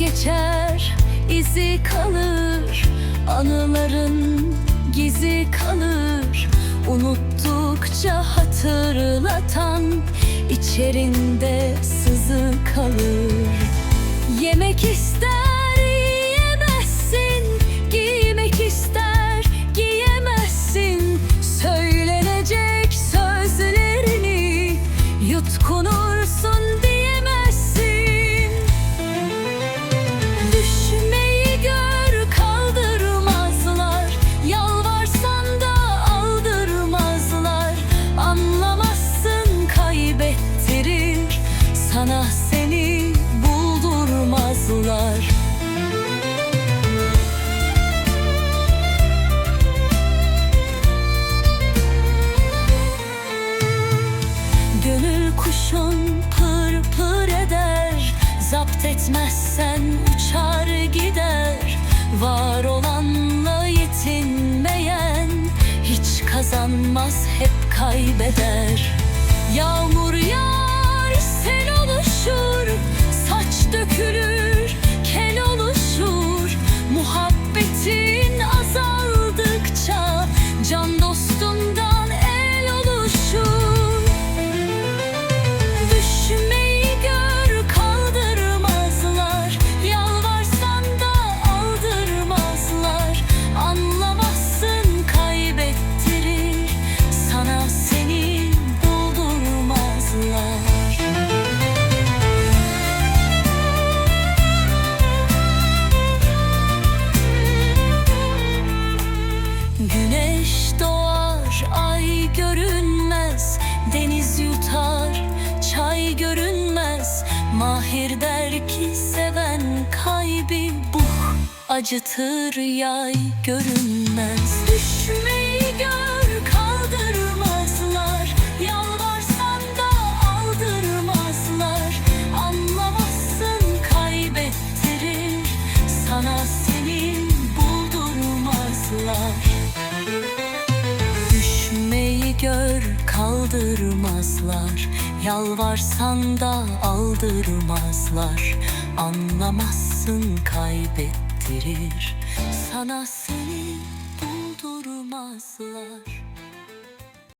Geçer, izi kalır. Anıların gizi kalır. Unuttukça hatırlatan içerinde sızı kalır. Yemek ister etmezsen uçar gider. Var olanla yetinmeyen Hiç kazanmaz hep kaybeder. Yağmur yağar görünmez. Mahir der ki seven kalbi buh. Acıtır yay görünmez. Düşmeyi gör kaldırmazlar. Yalvarsan da aldırmazlar. Anlamazsın kaybettirir. Sana seni buldurmazlar. Düşmeyi gör kaldırmazlar Yalvarsan da aldırmazlar. Anlamazsın kaybettirir. Sana seni buldurmazlar